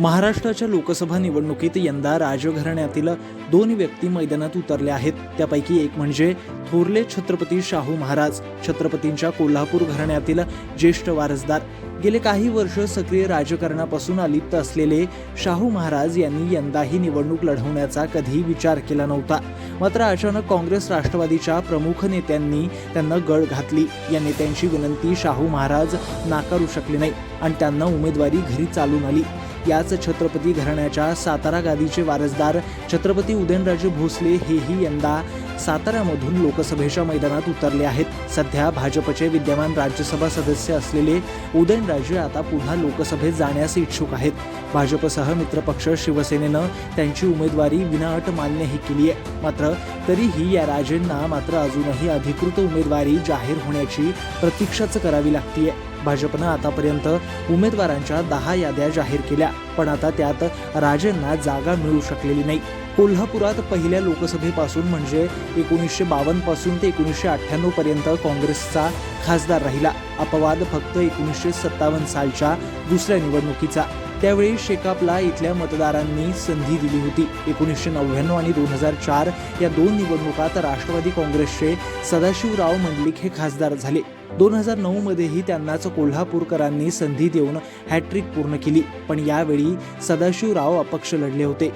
महाराष्ट्राच्या लोकसभा निवडणुकीत यंदा राजघराण्यातील दोन व्यक्ती मैदानात उतरल्या आहेत. त्यापैकी एक म्हणजे थोरले छत्रपती शाहू महाराज छत्रपतींच्या कोल्हापूर घराण्यातील ज्येष्ठ वारसदार. गेले काही वर्ष सक्रिय राजकारणापासून अलिप्त असलेले शाहू महाराज यांनी यंदाही निवडणूक लढवण्याचा कधी विचार केला नव्हता. मात्र अचानक काँग्रेस राष्ट्रवादीच्या प्रमुख नेत्यांनी त्यांना गळ घातली. या नेत्यांची विनंती शाहू महाराज नाकारू शकले नाही आणि त्यांना उमेदवारी घरी चालून आली. याच छत्रपती घराण्याच्या सातारा गादीचे वारसदार छत्रपती उदयनराजे भोसले हेही यंदा साताऱ्यामधून लोकसभेच्या मैदानात उतरले आहेत. सध्या भाजपचे विद्यमान राज्यसभा सदस्य असलेले उदयनराजे आता पुन्हा लोकसभेत जाण्यास इच्छुक आहेत. भाजपसह मित्रपक्ष शिवसेनेनं त्यांची उमेदवारी विनाअट मान्यही केली आहे. मात्र तरीही या राजेंना मात्र अजूनही अधिकृत उमेदवारी जाहीर होण्याची प्रतीक्षाच करावी लागतीये. भाजपनं आतापर्यंत उमेदवारांच्या दहा याद्या जाहीर केल्या पण आता त्यात राजेंना जागा मिळू शकलेली नाही. कोल्हापुरात पहिल्या लोकसभेपासून म्हणजे एकोणीसशे बावन्नपासून ते एकोणीसशे अठ्ठ्याण्णव पर्यंत काँग्रेसचा खासदार राहिला. अपवाद फक्त एकोणीसशे सत्तावन्न सालच्या दुसऱ्या निवडणुकीचा. त्यावेळी शेकापला इथल्या मतदारांनी संधी दिली होती. एकोणीसशे नव्याण्णव आणि दोन हजार चार या दोन निवडणुकात राष्ट्रवादी काँग्रेसचे सदाशिवराव मंडलिक हे खासदार झाले. दोन हजार नऊ मध्येही त्यांनाच कोल्हापूरकरांनी संधी देऊन हॅट्रिक पूर्ण केली. पण यावेळी सदाशिवराव अपक्ष लढले होते.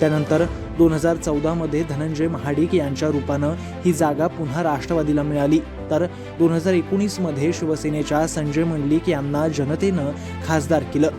त्यानंतर दोन हजार चौदामध्ये धनंजय महाडिक यांच्या रूपानं ही जागा पुन्हा राष्ट्रवादीला मिळाली. तर दोन हजार एकोणीसमध्ये शिवसेनेच्या संजय मंडलिक यांना जनतेनं खासदार केलं.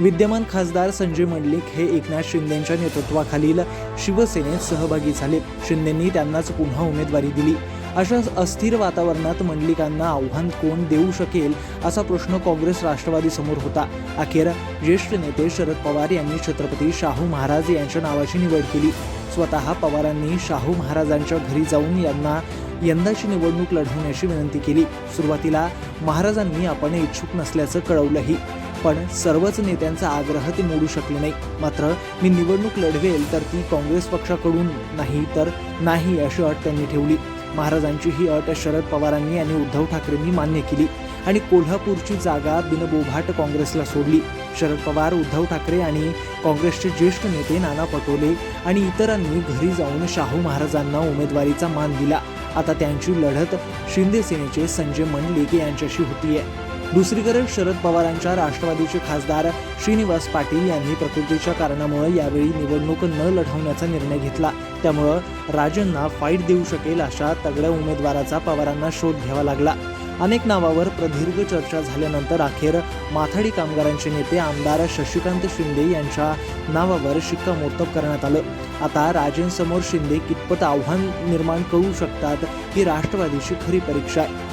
विद्यमान खासदार संजय मंडलिक हे एकनाथ शिंदेच्या नेतृत्वाखालील शिवसेनेत सहभागी झाले. शिंदेंनी त्यांनाच पुन्हा उमेदवारी दिली. अशा अस्थिर वातावरणात मंडलिकांना आव्हान कोण देऊ शकेल असा प्रश्न काँग्रेस राष्ट्रवादी समोर होता. अखेर ज्येष्ठ नेते शरद पवार यांनी छत्रपती शाहू महाराज यांच्या नावाची निवड केली. स्वतः पवारांनी शाहू महाराजांच्या घरी जाऊन यांना यंदाची निवडणूक लढवण्याची विनंती केली. सुरुवातीला महाराजांनी आपण इच्छुक नसल्याचं कळवलंही. पण सर्वच नेत्यांचा आग्रह ते मोडू शकले नाही. मात्र मी निवडणूक लढवेल तर ती काँग्रेस पक्षाकडून नाही तर नाही अशी अट त्यांनी ठेवली. महाराजांची ही अट शरद पवारांनी आणि उद्धव ठाकरेंनी मान्य केली आणि कोल्हापूरची जागा बिनबोभाट काँग्रेसला सोडली. शरद पवार उद्धव ठाकरे आणि काँग्रेसचे ज्येष्ठ नेते नाना पटोले आणि इतरांनी घरी जाऊन शाहू महाराजांना उमेदवारीचा मान दिला. आता त्यांची लढत शिंदे सेनेचे संजय मंडलिक यांच्याशी होतीये. दुसरीकडे शरद पवारांच्या राष्ट्रवादीचे खासदार श्रीनिवास पाटील यांनी प्रकृतीच्या कारणामुळे यावेळी निवडणूक न लढवण्याचा निर्णय घेतला. त्यामुळं राजनना फाईट देऊ शकेल अशा तगड्या उमेदवाराचा पवारांना शोध घ्यावा लागला. अनेक नावावर प्रदीर्घ चर्चा झाल्यानंतर अखेर माथाडी कामगारांचे नेते आमदार शशिकांत शिंदे यांच्या नावावर शिक्कामोर्तब करण्यात आलं. आता राजेंसमोर शिंदे कितपत आव्हान निर्माण करू शकतात ही राष्ट्रवादीची खरी परीक्षा आहे.